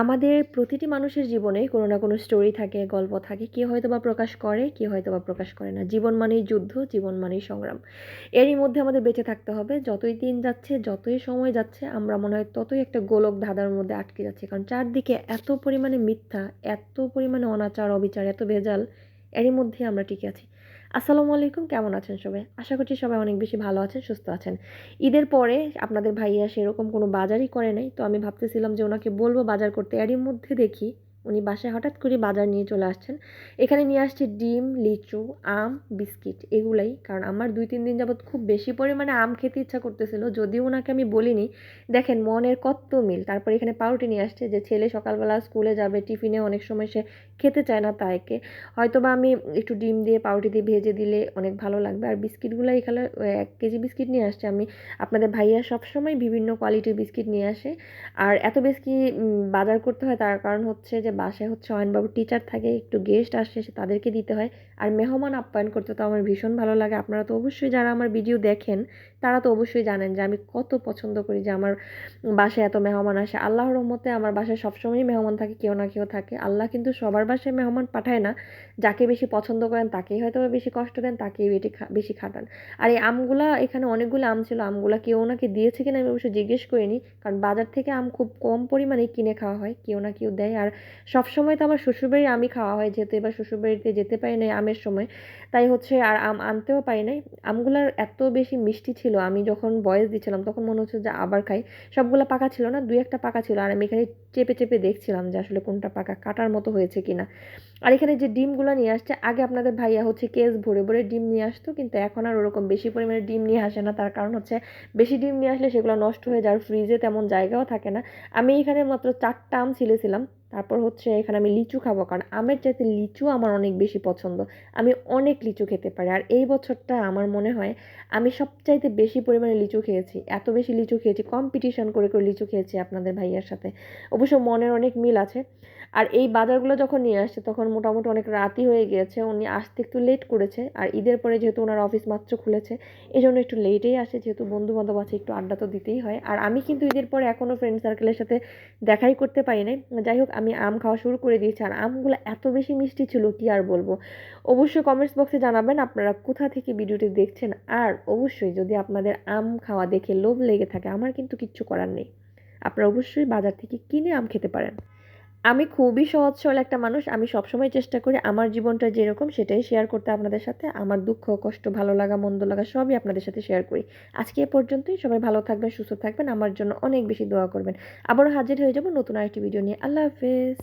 আমাদের প্রতিটি মানুষের জীবনে কোনো না কোনো স্টোরি থাকে, গল্প থাকে কেউ হয়তো বা প্রকাশ করে কেউ হয়তো বা প্রকাশ করে না। জীবন মানেই যুদ্ধ, জীবন মানেই সংগ্রাম। এরই মধ্যে আমাদের বেঁচে থাকতে হবে। যতই দিন যাচ্ছে, যতই সময় যাচ্ছে, আমরা মনে হয় ততই একটা গোলক ধাঁধার মধ্যে আটকে যাচ্ছে। কারণ চারদিকে এত পরিমাণে মিথ্যা, এত পরিমাণে অনাচার, অবিচার, এত ভেজাল, এরই মধ্যে আমরা টিকে আছি। আসসালামু আলাইকুম, কেমন আছেন সবাই? আশা করছি সবাই অনেক বেশি ভালো আছেন, সুস্থ আছেন। ঈদের পরে আপনাদের ভাইয়া সেরকম কোনো বাজারই করে নাই, তো আমি ভাবতেছিলাম যে ওনাকে বলব বাজার করতে, এরই মধ্যে দেখি উনি বাসায় হঠাৎ করে বাজার নিয়ে চলে আসছেন। এখানে নিয়ে আসছে ডিম, লিচু, আম, বিস্কিট এগুলাই। কারণ আমার দুই, তিন দিন যাবৎ খুব বেশি পরিমাণে আম খেতে ইচ্ছা করতেছিল। যদিও ওনাকে আমি বলিনি। দেখেন, মনের কত মিল। তারপরে এখানে পাউরুটি নিয়ে আসছে যে, ছেলে সকালবেলা স্কুলে যাবে, টিফিনে অনেক সময় সে খেতে চায় না তাইকে হয়তো বা আমি একটু ডিম দিয়ে পাউরুটি দিয়ে ভেজে দিলে অনেক ভালো লাগবে। আর বিস্কিটগুলো এখানে এক কেজি বিস্কিট নিয়ে আসছে। আমি আপনাদের ভাইয়া সবসময় বিভিন্ন কোয়ালিটির বিস্কিট নিয়ে আসে। আর এত বেশি বাজার করতে হয় তার কারণ হচ্ছে যে বাসায় হচ্ছে অয়নবাবু টিচার থাকে, একটু গেস্ট আসে, সে তাদেরকে দিতে হয়। আর মেহমান আপ্যায়ন করতে তো আমার ভীষণ ভালো লাগে। আপনারা তো অবশ্যই যারা আমার ভিডিও দেখেন, তারা তো অবশ্যই জানেন যে আমি কত পছন্দ করি যে আমার বাসায় এত মেহমান আসে। আল্লাহর রহমতে আমার বাসায় সবসময়ই মেহমান থাকে, কেউ না কেউ থাকে। আল্লাহ কিন্তু সবার বাসায় মেহমান পাঠায় না। যাকে বেশি পছন্দ করেন, তাকেই হয়তো বেশি কষ্ট দেন, তাকেই বেশি বেশি খাটান। আর এই আমগুলা, এখানে অনেকগুলো আম ছিল। আমগুলা কেউ ওনাকে দিয়েছে কিনা আমি অবশ্যই জিজ্ঞেস করিনি। কারণ বাজার থেকে আম খুব কম পরিমাণে কিনে খাওয়া হয়, কেউ না কেউ দেয়। আর সবসময় তো আমার শ্বশুরবাড়ি আমি খাওয়া হয় যেহেতু এবার শ্বশুরবাড়িতে যেতে পারি নাই আমের সময়। তাই হচ্ছে আর আম আনতেও পারি নাই। আমগুলার এত বেশি মিষ্টি ছিল, আমি যখন বয়স দিচ্ছিলাম তখন মনে হচ্ছে যে আবার খাই। সবগুলো পাকা ছিল না, দুই একটা পাকা ছিল, আর আমি এখানে চেপে চেপে দেখছিলাম যে আসলে কোনটা পাকা, কাটার মতো হয়েছে কিনা। আর এখানে যে ডিমগুলো নিয়ে আসছে, আগে আপনাদের ভাইয়া হচ্ছে কেস ভরে ভরে ডিম নিয়ে আসতো, কিন্তু এখন আর ওরকম বেশি পরিমাণে ডিম নিয়ে আসে না। তার কারণ হচ্ছে বেশি ডিম নিয়ে আসলে সেগুলো নষ্ট হয়ে যায় ফ্রিজে তেমন জায়গাও থাকে না। আমি এখানে মাত্র চারটা আম ছিলেছিলাম। তারপর হচ্ছে এখানে আমি লিচু খাব, কারণ আমের চাইতে লিচু আমার অনেক বেশি পছন্দ। আমি অনেক লিচু খেতে পারি, আর এই বছরটা আমার মনে হয় আমি সবচাইতে বেশি পরিমাণে লিচু খেয়েছি, এত বেশি লিচু খেয়েছি কম্পিটিশন করে করে লিচু খেয়েছি আপনাদের ভাইয়ার সাথে। অবশ্য মনের অনেক মিল আছে, আর এই বাজারগুলো যখন নিয়ে আসছে তখন মোটামুটি অনেক রাতই হয়ে গিয়েছে, উনি আসতে একটু লেট করেছে, আর ঈদের পরে যেহেতু ওনার অফিস মাত্র খুলেছে এই জন্য একটু লেটেই আসে, যেহেতু বন্ধু বান্ধব আছে একটু আড্ডা তো দিতেই হয়। আর আমি কিন্তু ঈদের পরে এখনও ফ্রেন্ড সার্কেলের সাথে দেখাই করতে পারি নাই, যাই হোক আমি আম খাওয়া শুরু করে দিয়েছি। আর আমগুলো এত বেশি মিষ্টি ছিল, কি আর বলব? অবশ্যই কমেন্টস বক্সে জানাবেন আপনারা কোথা থেকে ভিডিওটি দেখছেন। আর অবশ্যই যদি আপনাদের আম খাওয়া দেখে লোভ লেগে থাকে, আমার কিন্তু কিচ্ছু করার নেই। আপনারা অবশ্যই বাজার থেকে কিনে আম খেতে পারেন। আমি খুবই সহজ সরল একটা মানুষ। আমি সবসময় চেষ্টা করি আমার জীবনটা যেরকম সেটাই শেয়ার করতে আপনাদের সাথে। আমার দুঃখ, কষ্ট, ভালো লাগা, মন্দ লাগা সবই আপনাদের সাথে শেয়ার করি। আজকে এ পর্যন্তই। সবাই ভালো থাকবেন, সুস্থ থাকবেন। আমার জন্য অনেক বেশি দোয়া করবেন। আবারও হাজির হয়ে যাব নতুন আরেকটি ভিডিও নিয়ে। আল্লাহ হাফেজ।